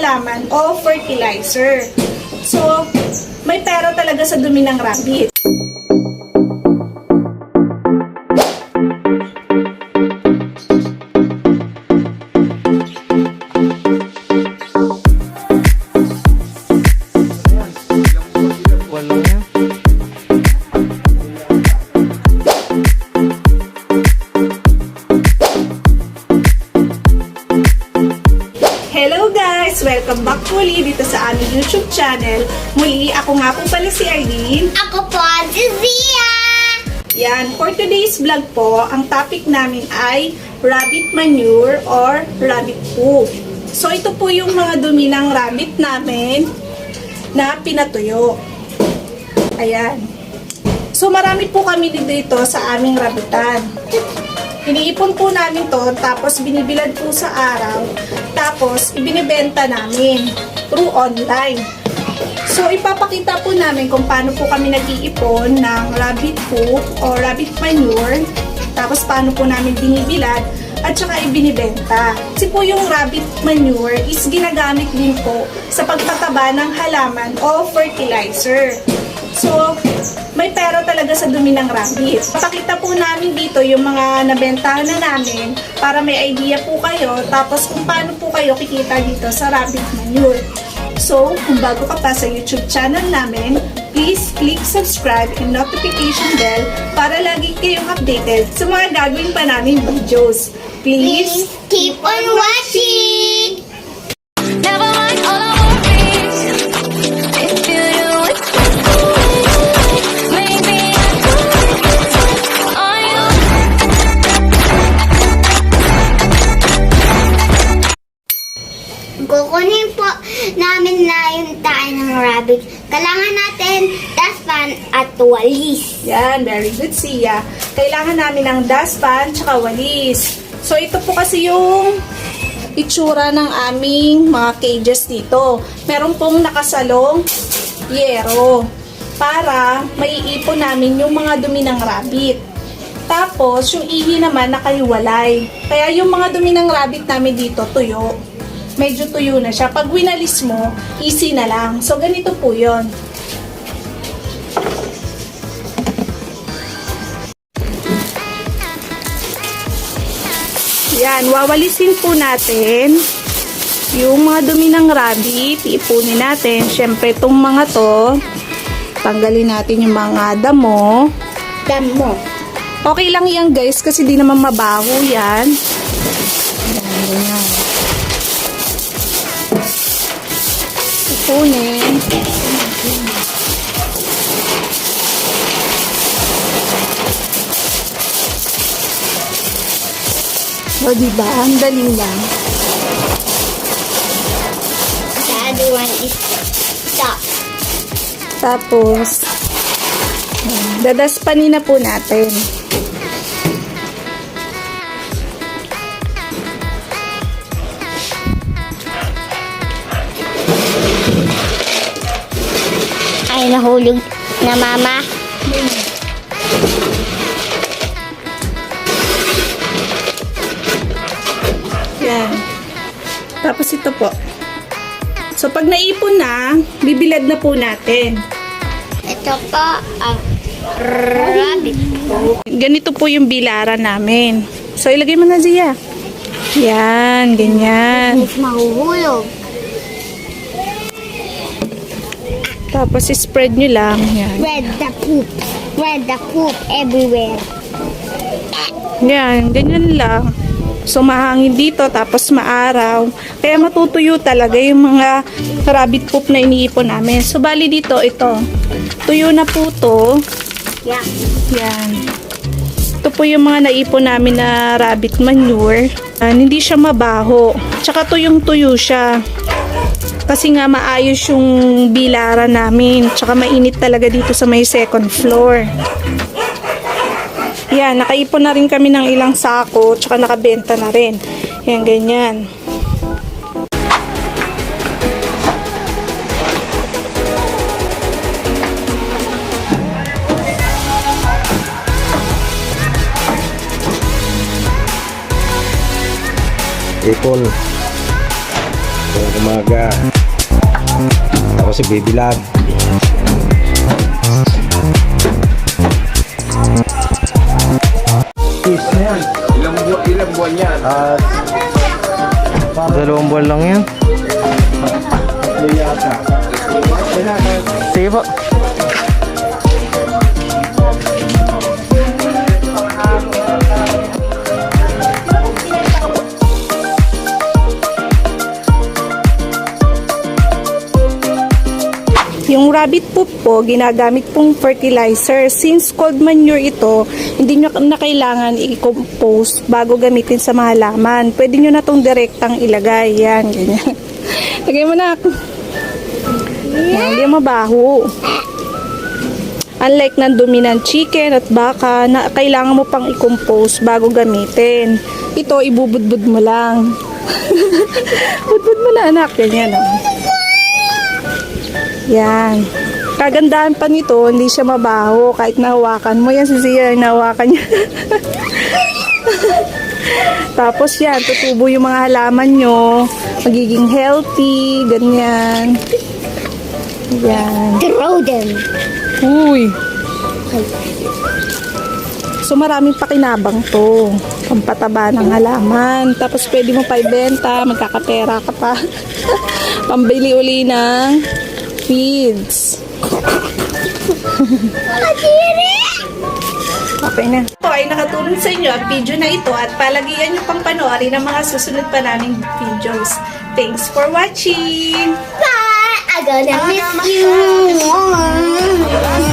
halaman o fertilizer. So, may pera talaga sa dumi ng rabbit. Guys! Welcome back muli dito sa aming YouTube channel. Muli, ako nga po pala si Arlene. Ako po, si Zia! Yan, for today's vlog po, ang topic namin ay rabbit manure or rabbit poop. So ito po yung mga dumi ng rabbit namin na pinatuyo. Ayan. So marami po kami dito sa aming rabbitan. Iniipon po namin to, tapos binibilad po sa araw, tapos ibinibenta namin through online. So, ipapakita po namin kung paano po kami nag-iipon ng rabbit poop o rabbit manure. Tapos, paano po namin binibilad at saka ibinibenta. Kasi po yung rabbit manure is ginagamit din po sa pagpataba ng halaman o fertilizer. So, may pera talaga sa dumi ng rabbit. Papakita po namin dito yung mga nabentahan na namin para may idea po kayo. Tapos kung paano po kayo kikita dito sa rabbit manure. So, kung bago ka pa sa YouTube channel namin, please click subscribe and notification bell para lagi kayong updated sa mga gagawin pa namin videos. Please, Please keep on watching! Kukunin po namin na yung tayo ng rabbit. Kailangan natin dustpan at walis. Yan, very good, Sia. Kailangan namin ng dustpan tsaka walis. So, ito po kasi yung itsura ng aming mga cages dito. Meron pong nakasalong yero para maiipon namin yung mga dumi ng rabbit. Tapos, yung ihi naman nakaiwalay. Kaya yung mga dumi ng rabbit namin dito, tuyo. Medyo tuyo na siya. Pag winalis mo, easy na lang. So, ganito po yon. Yan, wawalisin po natin yung mga dumi ng rabbit. Iipunin natin. Siyempre, itong mga to, tanggalin natin yung mga damo. Damo. Okay lang yan guys kasi di naman mabaho yan. Yan, ganyan. Ipunin. O, diba? Ang daling lang. The other one is stop. Tapos, dadaspanin na po natin. Nahulog na mama. Yan. Tapos ito po. So, pag naipon na, bibilad na po natin. Ito po ang rabbit po. Ganito po yung bilaran namin. So, ilagay mo na Zia. Yan, ganyan. Mahuhulog. Tapos, spread nyo lang. Yan. Spread the poop. Spread the poop everywhere. Yan, ganyan lang. So, mahangin dito, tapos maaraw. Kaya matutuyo talaga yung mga rabbit poop na iniipon namin. So, bali dito, ito. Tuyo na po to. Yeah. Yan. Ito po yung mga naipon namin na rabbit manure. Ah, hindi siya mabaho. Tsaka tuyong tuyo siya. Kasi nga maayos yung bilaran namin. Tsaka mainit talaga dito sa may second floor. Yan, nakaipon na rin kami ng ilang sako. Tsaka nakabenta na rin. Yan, ganyan. Ipon. Pero umaga. Ako si Baby Love. Ilang, bu- ilang buwan yan? At Dalawang buwan lang yan. Sige po. Yung rabbit poop po, ginagamit pong fertilizer. Since cold manure ito, hindi nyo na kailangan i-compose bago gamitin sa mga halaman. Pwede nyo na itong direktang ilagay. Yan, ganyan. Lagay mo na. Yan, Hindi mabaho. Unlike ng dumi ng chicken at baka na kailangan mo pang i-compose bago gamitin. Ito, ibubudbud mo lang. Budbud mo na anak. Ganyan. Oh. Yan. Kagandahan pa nito, hindi siya mabaho kahit nahawakan mo. Yan si Zia, nahawakan niya. Tapos yan, tutubo yung mga halaman nyo. Magiging healthy, ganyan. Yan. Throw them. Uy. So maraming pakinabang to. Pampataba ng halaman. Tapos pwede mo pa ibenta, magkakapera ka pa. Pambili uli ng feeds. Okay na. Ito ay nakatulong sa inyo ang video na ito at palagian nyo pang panoorin ang mga susunod pa naming videos. Thanks for watching! Bye! I'm gonna miss you.